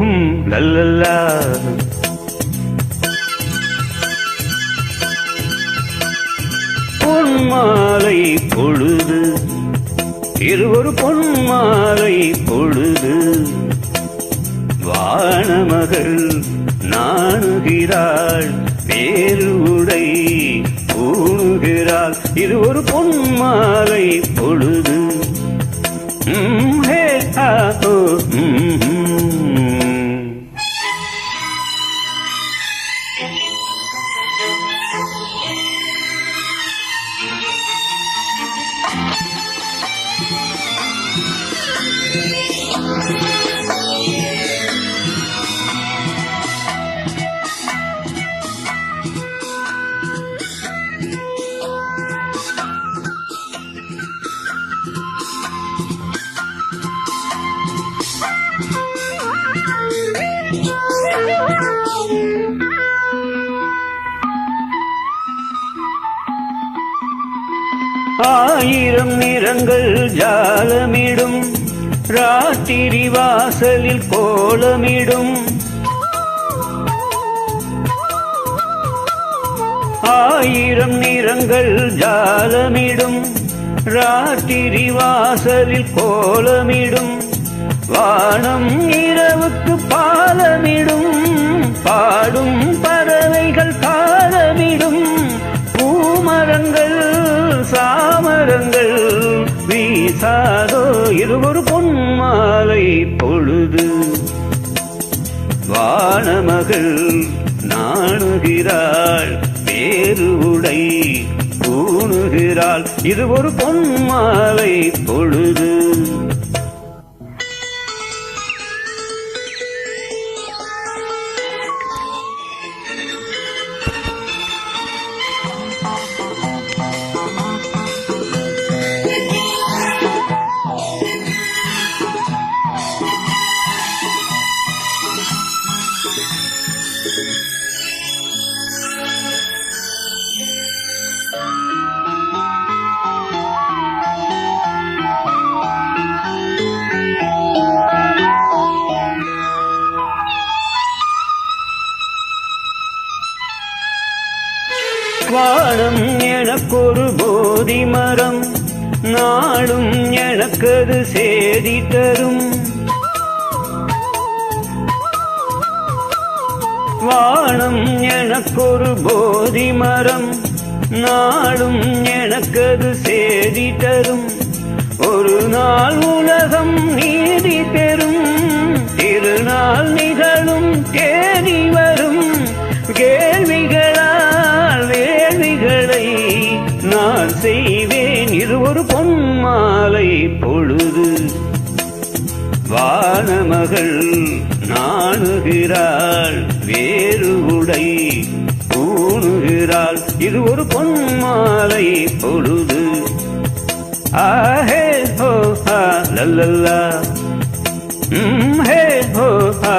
லல்லல்லா பொன்மாலை பொழுது இருவரு பொன்மாலை பொழுது வானமகள் நாணுகிறாள் வேறு உடை ஊணுகிறாள். இது ஒரு பொன்மாலை பொழுது ஆயிரம் நிறங்கள் ஜாலமிடும். ராத்திரி வாசலில் கோலமிடும். ஆயிரம் நிறங்கள் ஜாலமிடும். ராத்திரி வாசலில் கோலமிடும். வானம் இரவுக்கு பாலமிடும். பாடும் சாமரங்கள் வீசாதோ இது ஒரு பொன்மாலை பொழுது. வானமகள் நாணுகிறாள் வேறு உடை கூணுகிறாள் இது ஒரு பொன்மாலை பொழுது. வானம் எனக்கொரு போதி மரம் நாளும் எனக்கது சேதி தரும். வானம் எனக்கொரு போதி மரம் நாளும் எனக்கது சேதி தரும். ஒரு நாள் உலகம் நீ மகள் நாணுகிறாள் வேறு உடை பூணுகிறாள் இது ஒரு பொன்மாலை பொழுது. ஆஹே ஹோ ஹா லல்லல்லா. ஹே ஹோ ஹா